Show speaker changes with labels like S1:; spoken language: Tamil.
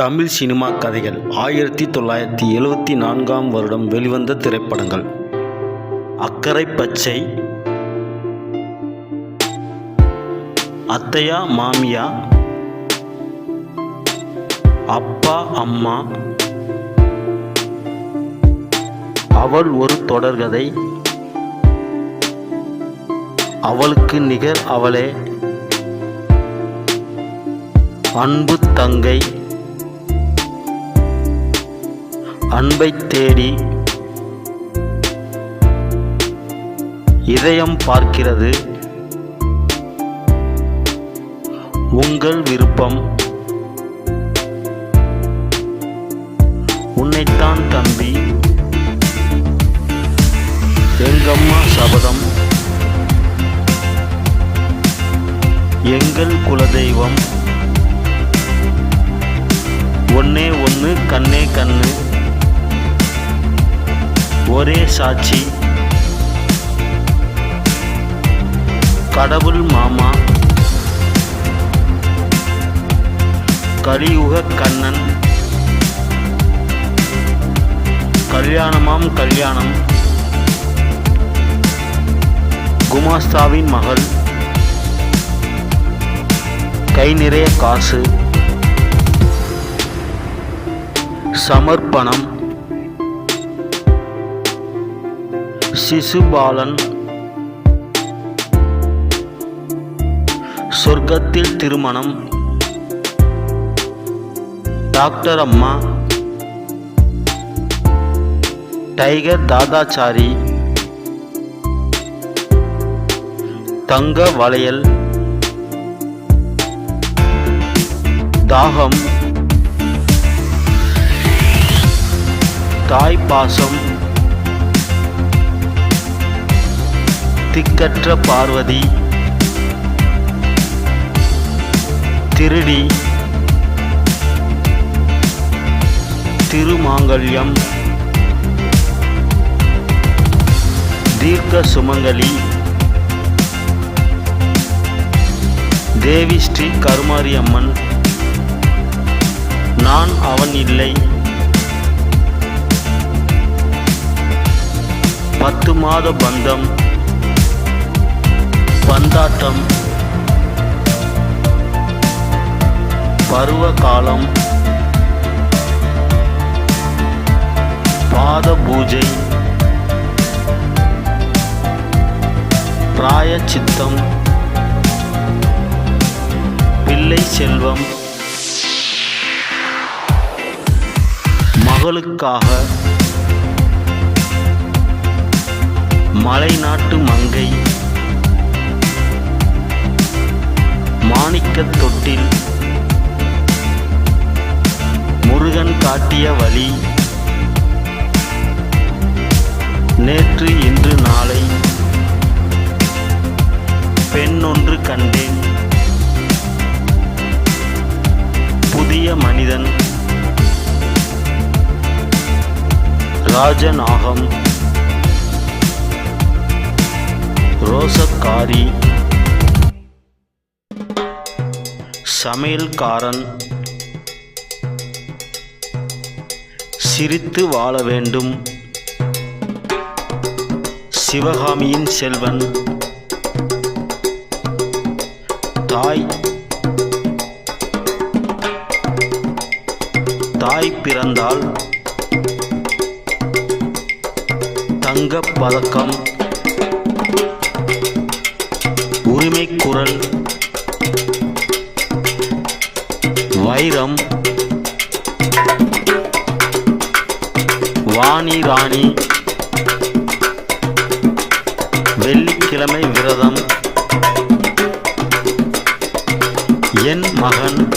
S1: தமிழ் சினிமா கதைகள் ஆயிரத்தி தொள்ளாயிரத்தி எழுவத்தி நான்காம் வருடம் வெளிவந்த திரைப்படங்கள். அக்கரை பச்சை. அத்தையா மாமியா. அப்பா அம்மா. அவள் ஒரு தொடர்கதை அவளுக்கு நிகர் அவளே. அன்பு தங்கை. அன்பை தேடி இதயம் பார்க்கிறது. உங்கள் விருப்பம். உன்னைத்தான் தம்பி. எங்கம்மா சபதம். எங்கள் குலதெய்வம். ஒன்னே ஒன்று கண்ணே கண்ணு. ஒரே சாட்சி. கடவுள் மாமா. கலியுக கண்ணன். கல்யாணமாம் கல்யாணம். குமாஸ்தாவின் மகள். கை நிறைய காசு. சமர்ப்பணம். சிசுபாலன். சொர்க்கத்தில் திருமணம். டாக்டர் அம்மா. டைகர் தாதாச்சாரி. தங்க வளையல். தாகம். தாய் பாசம். திக்கற்ற பார்வதி. திருடி. திருமாங்கல்யம். தீர்க்க சுமங்கலி தேவி ஸ்ரீ கருமாரியம்மன். நான் அவன் இல்லை. பத்து மாத பந்தம். பந்தாட்டம் பருவ காலம். பாத பூஜை. பிராயச்சித்தம் பிள்ளை செல்வம். மகளுக்காக. மலைநாட்டு மங்கை. மாணிக்கத் தொட்டில். முருகன் காட்டிய வழி. நேற்று இன்று நாளை. பெண் ஒன்று கண்டேன். புதிய மனிதன். ராஜநாகம் ரோசக்காரி. சமையல்காரன். சிரித்து வாழ வேண்டும். சிவகாமியின் செல்வன். தாய். தாய் பிறந்தால் தங்கப் பதக்கம். உரிமை வைரம். வாணி ராணி. வெள்ளிக்கிழமை விரதம். என் மகன்.